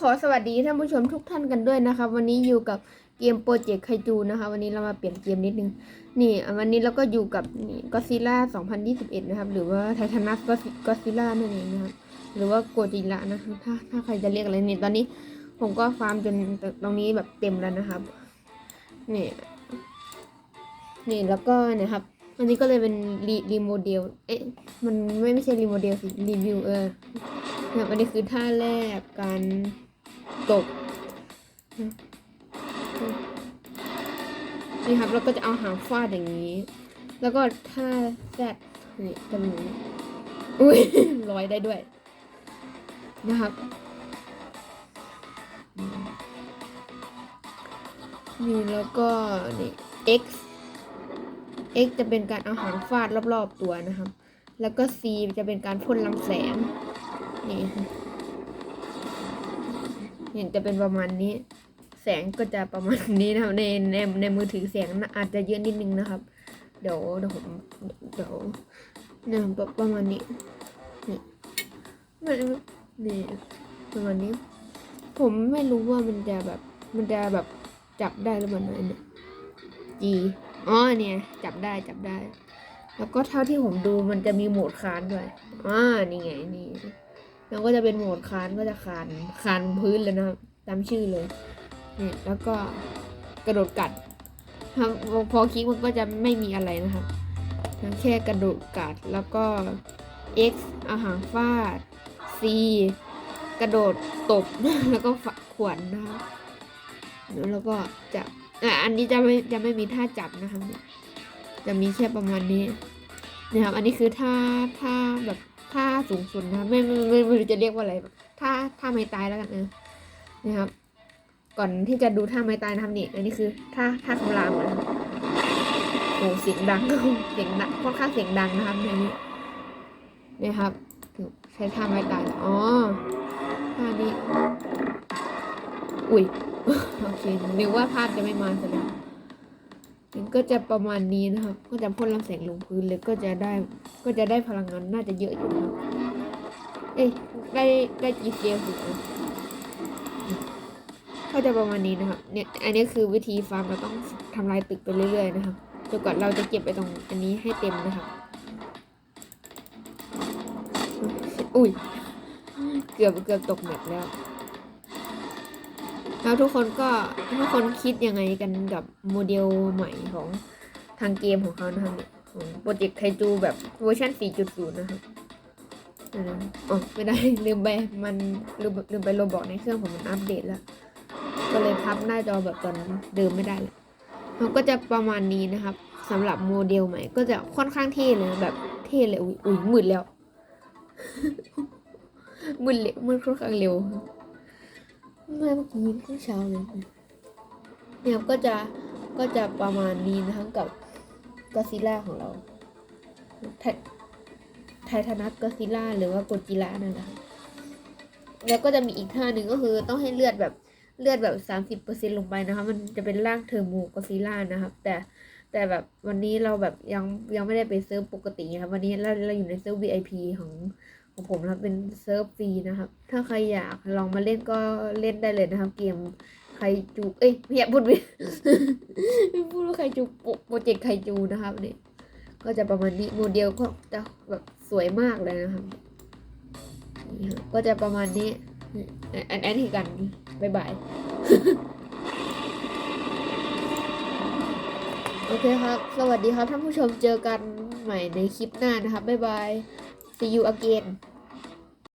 ขอสวัสดีท่านผู้ชมทุกท่านกันด้วยนะครับ วันนี้อยู่กับเกมโปรเจกต์ไคจูนะคะวันนี้เรามาเปลี่ยนเกมนิดนึง นี่วันนี้เราก็อยู่กับนี่ก็ซิล่า2021 นะครับ หรือว่าไททันัสก็ซิล่านั่นเองนะครับ หรือว่าโกจิระนะครับถ้าถ้าใครจะเรียกอะไรนี่ตอนนี้ผมก็ฟาร์มจนตรงนี้แบบเต็มแล้วนะครับ นี่นี่แล้วก็นะครับอันนี้ก็เลยเป็นรีรีโมเดล เอ๊ะ มันไม่ไม่ใช่รีโมเดลสิ รีวิวเออเนี่ยอันนี้คือท่าแรกการ ตกนี่ครับแล้วก็จะเอาหางฟาดอย่างนี้ แล้วก็ท่าแซดนี่จะมีอุ้ยลอยได้ด้วย นะครับนี่แล้วก็นี่ x x จะเป็นการเอาหางฟาดรอบๆตัวนะครับ แล้วก็ c จะเป็นการพ่นลำแสงนี่ เห็นจะเป็นประมาณนี้ แสงก็จะประมาณนี้นะครับในในในมือถือแสงน่ะอาจจะเยอะนิดนึงนะครับ เดี๋ยวเดี๋ยวผมเดี๋ยวเนี่ยประประมาณนี้นี่มันนี่ประมาณนี้ ผมไม่รู้ว่ามันจะแบบมันจะแบบจับได้หรือเปล่านะเนี่ย G อ๋อเนี่ยจับได้จับได้ แล้วก็เท่าที่ผมดูมันจะมีโหมดคานด้วยอ่านี่ไงนี่ แล้วก็จะเป็นโหมดคานก็จะคานคานพื้นเลยนะครับตามชื่อเลยนี่แล้วก็กระโดดกัดครับพอคลิกมันก็จะไม่มีอะไรนะครับแค่กระโดดกัดแล้วก็ X อาหารฟาด C กระโดดตบ แล้วก็ฝักขวนนะครับแล้วก็จะอะอันนี้จะไม่จะไม่มีท่าจับนะครับ จะมีแค่ประมาณนี้นะครับ อันนี้คือท่าท่าแบบ ท่าสูงสุดนะครับไม่ไม่ไม่ไม่รู้จะเรียกว่าอะไรแบบท่าท่าไม้ตายแล้วกันเออนะครับ ก่อนที่จะดูท่าไม้ตายนะครับนี่อันนี้คือท่าท่าคำรามนะครับโอ้เสียงดังเสียงดังค่อนข้างเสียงดังนะครับในนี้นี่ครับใช้ท่าไม้ตายอ๋อท่านี้ อุ้ย โอเคนึกว่าภาพจะไม่มาแล้วมัน ก็จะประมาณนี้นะครับ ก็จะพ่นลำแสงลงพื้นเลยก็จะได้ ก็จะได้พลังงานน่าจะเยอะอยู่นะครับเอ้ยได้ได้กี่เซลสินะก็จะประมาณนี้นะครับ เนี่ยอันนี้คือวิธีฟาร์มเราต้องทำลายตึกไปเรื่อยๆนะครับจนกว่าเราจะเก็บไปตรงอันนี้ให้เต็มนะครับอุ้ยเกือบเกือบตกแมปแล้ว แล้วทุกคนก็ทุกคนคิดยังไงกันกับโมเดลใหม่ของทางเกมของเขานะครับเนี่ยของโปรเจกต์ไคจูแบบเวอร์ชัน4.0 นะครับอ๋อไม่ได้ลืมไปมันลืมลืมไปโรบอกในเครื่องผมมันอัปเดตแล้ว ก็เลยพับหน้าจอแบบตอนเดิมไม่ได้เลยมันก็จะประมาณนี้นะครับสำหรับโมเดลใหม่ ก็จะค่อนข้างเท่เลยแบบเท่เลยอุ้ยอุ้ยมืดแล้วมืดเร็วมืดค่อนข้างเร็ว มาเมื่อกี้เพิ่งเช้าเลยเนี่ยก็จะก็จะประมาณนี้นะครับกับกอซิล่าของเราไทไททานัสกอซิล่าหรือว่าโกจิระนั่นแหละครับแล้วก็จะมีอีกท่าหนึ่งก็คือต้องให้เลือดแบบเลือดแบบสามสิบเปอร์เซ็นลงไปนะคะ มันจะเป็นร่างเทอร์โมกอซิล่านะครับ แต่แต่แบบวันนี้เราแบบยังยังไม่ได้ไปเซิร์ฟปกตินะครับวันนี้เราเราอยู่ในเซิร์ฟ VIP ของ ของผมนะครับเป็นเซิร์ฟฟรีนะครับ ถ้าใครอยากลองมาเล่นก็เล่นได้เลยนะครับ เกมใคจูเอ้ยไม่อยากพูดไปไม่พูดว่าใคจูโปรโปรเจกต์ใคจูนะครับเนี่ยก็จะประมาณนี้โมเดลก็จะแบบสวยมากเลยนะครับนี่ครับก็จะประมาณนี้นี่อันอันนี้กันบ๊ายบายโอเคครับ สวัสดีครับท่านผู้ชมเจอกันใหม่ในคลิปหน้านะครับ บ๊ายบาย see you again